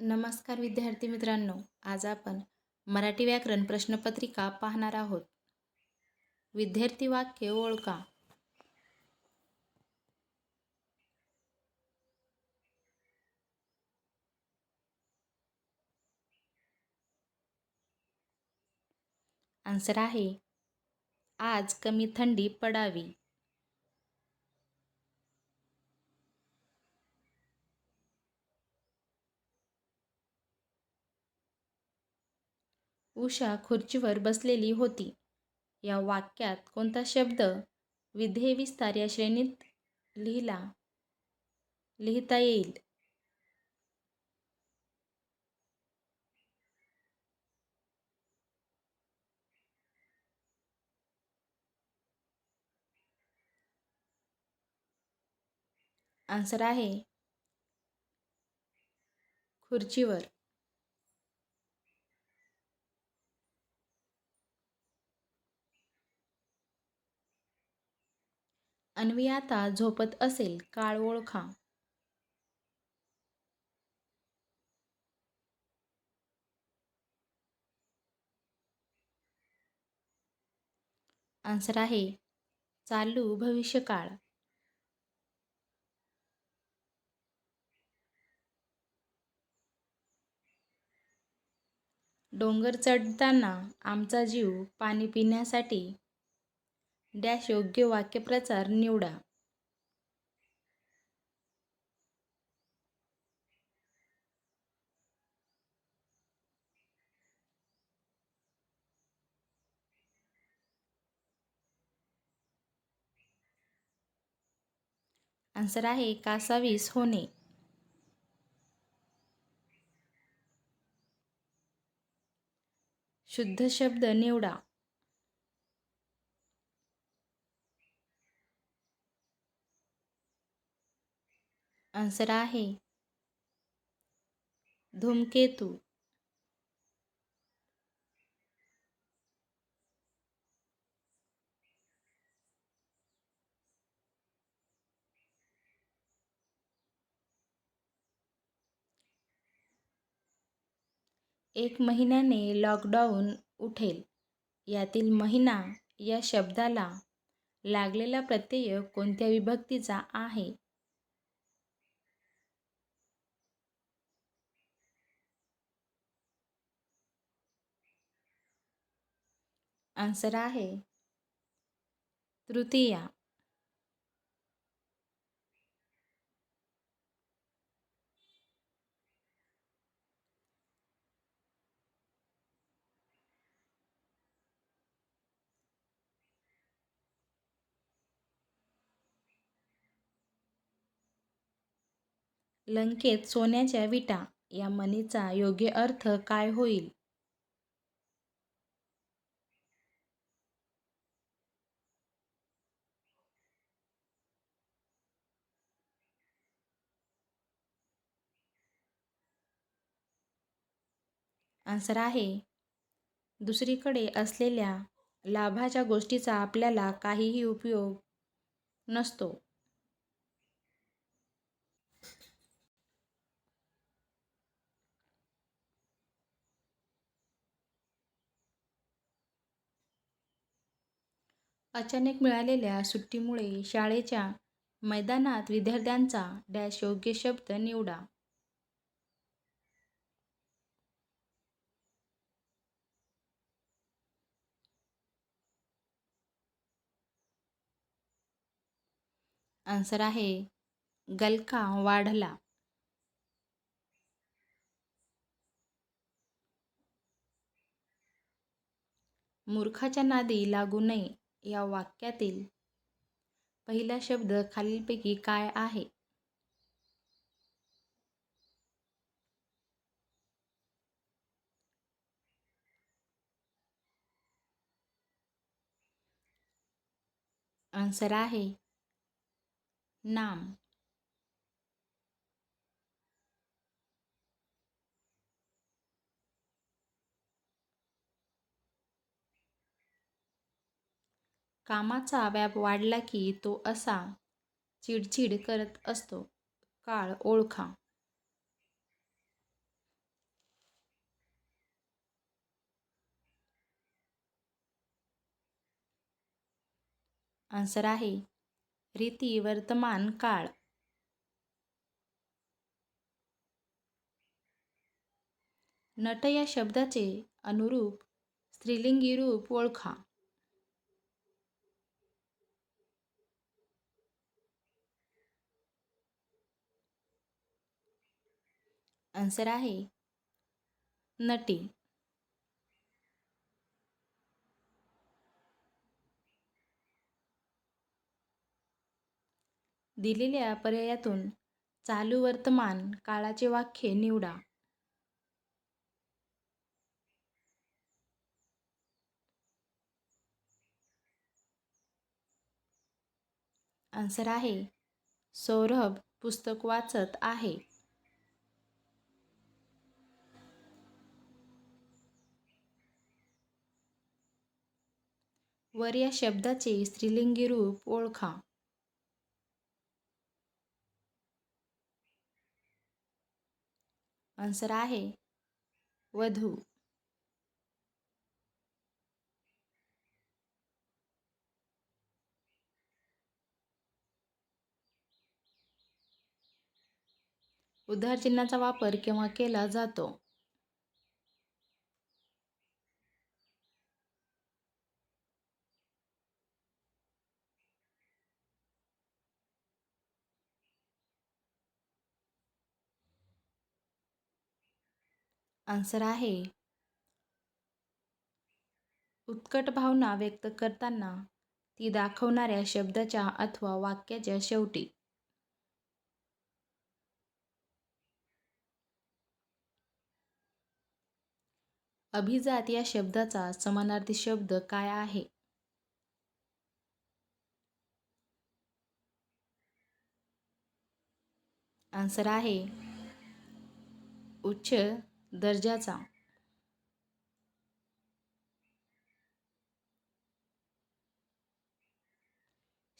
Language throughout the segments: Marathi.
नमस्कार विद्यार्थी मित्रांनो आज आपण मराठी व्याकरण प्रश्नपत्रिका पाहणार आहोत. विद्यार्थी वाक्य ओळखा. आन्सर आहे आज कमी थंडी पडावी. उषा खुर्चीवर बसलेली होती. या वाक्यात कोणता शब्द विधेय विस्तार या श्रेणीत लिहिला लिहिता येईल? आन्सर आहे खुर्चीवर. अन्वी आता झोपत असेल काळ ओळखा. आन्सर आहे चालू भविष्यकाळ. डोंगर चढताना आमचा जीव पाणी पिण्यासाठी डॅश योग्य वाक्यप्रचार निवडा. आन्सर आहे कासावीस होणे. शुद्ध शब्द निवडा. आन्सर आहे. धूमकेतू. एक महिन्याने लॉकडाऊन उठेल. यातील महिना या शब्दाला लागलेला प्रत्यय कोणत्या विभक्तीचा आहे? आन्सर आहे. तृतीया. लंकेत सोन्याच्या विटा या मनीचा योग्य अर्थ काय होईल? आन्सर आहे. दुसरीकडे असलेल्या लाभाच्या गोष्टीचा आपल्याला काहीही उपयोग नसतो. अचानक मिळालेल्या सुट्टीमुळे शाळेच्या मैदानात विद्यार्थ्यांचा डॅश योग्य शब्द निवडा. आन्सर आहे गलका वाढला. मूर्खाच्या नादी लागू नये या वाक्यातील पहिला शब्द खालीलपैकी काय आहे? आन्सर आहे नाम. कामाचा व्याप वाढला की तो असा चिडचिड करत असतो. काळ ओळखा. आन्सर आहे रीती वर्तमान काळ. नट या शब्दाचे अनुरूप स्त्रीलिंगी रूप ओळखा. आन्सर आहे नटी. दिलेल्या पर्यायातून चालू वर्तमान काळाचे वाक्य निवडा. आन्सर आहे सौरभ पुस्तक वाचत आहे. वर या शब्दाचे स्त्रीलिंगी रूप ओळखा. आन्सर आहे वधू. उद्धार चिन्हाचा वापर केव्हा केला जातो? आन्सर आहे. उत्कट भावना व्यक्त करताना ती दाखवणाऱ्या शब्दाच्या अथवा वाक्याच्या शेवटी. अभिजात या शब्दाचा समानार्थी शब्द काय आहे? आन्सर आहे. उच्च दर्जाचा.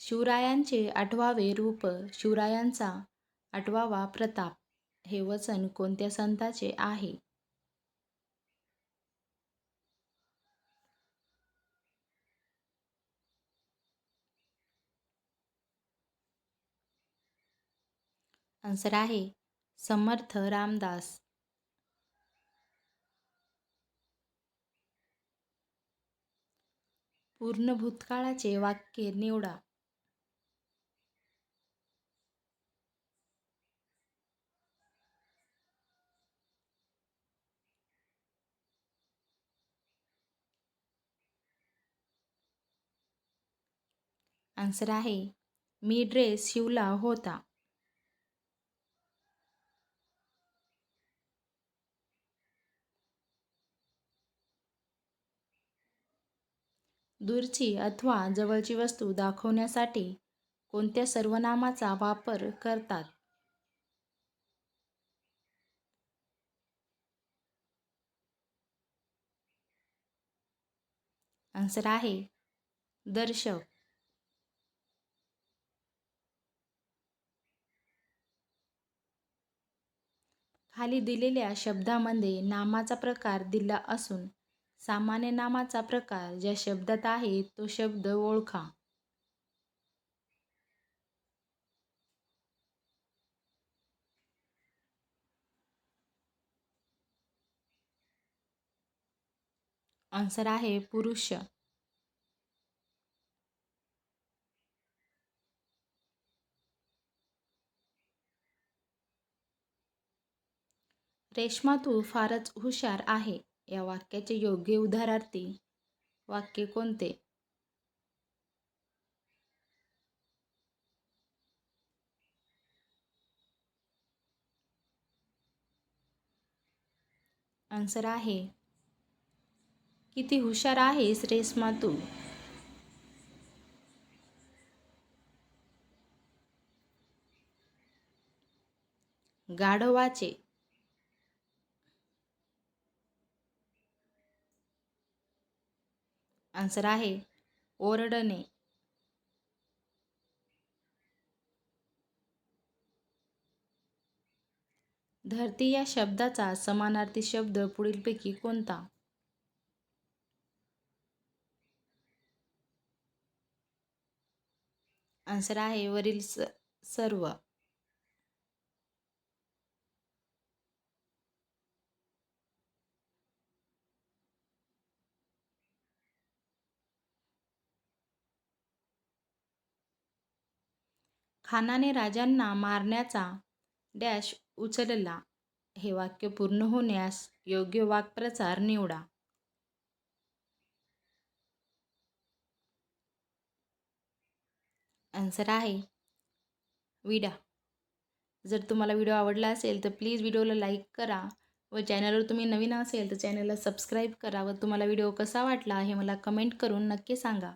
शिवरायांचे आठवावे रूप शिवरायांचा आठवावा प्रताप हे वचन कोणत्या संताचे आहे? आन्सर आहे समर्थ रामदास. पूर्ण भूतकाळाचे वाक्य निवडा. आन्सर आहे मी ड्रेस शिवला होता. दूरची अथवा जवळची वस्तू दाखवण्यासाठी कोणत्या सर्वनामाचा वापर करतात? आन्सर आहे दर्शक. खाली दिलेल्या शब्दामध्ये नामाचा प्रकार दिला असून सामान्य नामाचा प्रकार ज्या शब्दात आहे तो शब्द ओळखा. आन्सर आहे पुरुष. रेश्मा तू फारच हुशार आहे. या वाक्याचे योग्य उदाहरणार्थी वाक्य कोणते? आन्सर आहे किती हुशार आहेस रेस्मा तू? गाढवाचे आन्सर आहे ओरडणे. धरती या शब्दाचा समानार्थी शब्द पुढीलपैकी कोणता? आन्सर आहे वरील स सर्व. खानाने राजांना मारण्याचा डॅश उचलला. हे वाक्य पूर्ण होण्यास योग्य वाक्प्रचार निवडा. आन्सर आहे. विडा. जर तुम्हाला व्हिडिओ आवडला असेल तर प्लीज व्हिडिओला लाईक करा व चॅनलवर तुम्ही नवीन असेल तर चॅनलला सबस्क्राईब करा व तुम्हाला व्हिडिओ कसा वाटला हे मला कमेंट करून नक्की सांगा.